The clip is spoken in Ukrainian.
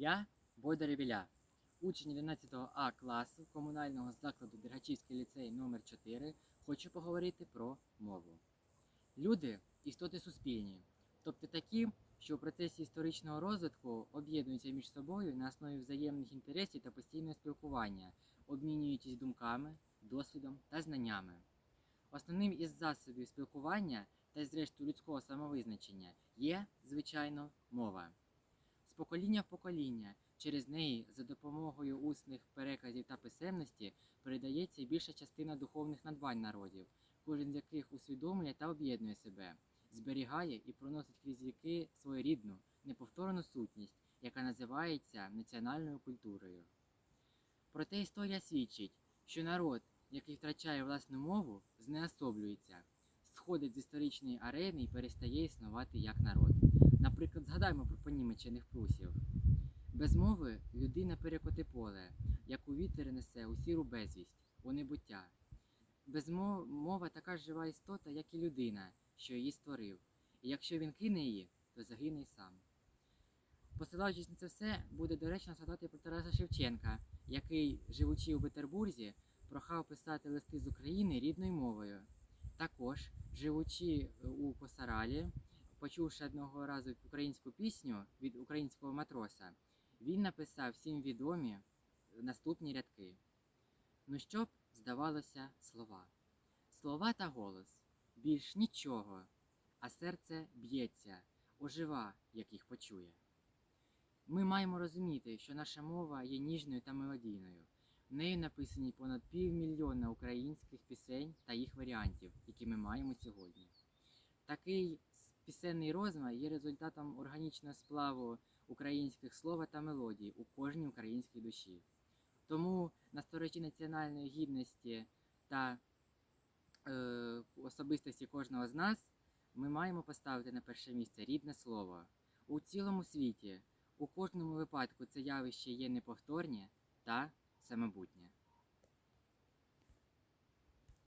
Я Бойдар Івіля, учень 11 А класу комунального закладу Дергачівський ліцей номер 4 хочу поговорити про мову. Люди істоти суспільні, тобто такі, що у процесі історичного розвитку об'єднуються між собою на основі взаємних інтересів та постійного спілкування, обмінюючись думками, досвідом та знаннями. Основним із засобів спілкування та, зрештою, людського самовизначення є, звичайно, мова. Покоління в покоління через неї за допомогою усних переказів та писемності передається більша частина духовних надбань народів, кожен з яких усвідомлює та об'єднує себе, зберігає і проносить крізь віки своєрідну, неповторну сутність, яка називається національною культурою. Проте історія свідчить, що народ, який втрачає власну мову, знеособлюється, сходить з історичної арени і перестає існувати як народ. Наприклад, згадаймо про понімечених прусів. Без мови людина перекоти поле, яку вітер несе у сіру безвість, у небуття. Без мова така жива істота, як і людина, що її створив. І якщо він кине її, то загине й сам. Посилаючись на це все, буде доречно згадати про Тараса Шевченка, який, живучи у Петербурзі, прохав писати листи з України рідною мовою. Також, живучи у Посаралі, почувши одного разу українську пісню від українського матроса, він написав всім відомі наступні рядки. Ну що б, здавалося, слова. Слова та голос, більш нічого, а серце б'ється, ожива, як їх почує. Ми маємо розуміти, що наша мова є ніжною та мелодійною. В неї написані понад півмільйона українських пісень та їх варіантів, які ми маємо сьогодні. Такий пісенний розмір є результатом органічного сплаву українських слова та мелодій у кожній українській душі. Тому на сторожі національної гідності та е, особистості кожного з нас ми маємо поставити на перше місце рідне слово. У цілому світі, у кожному випадку це явище є неповторнє та самобутнє.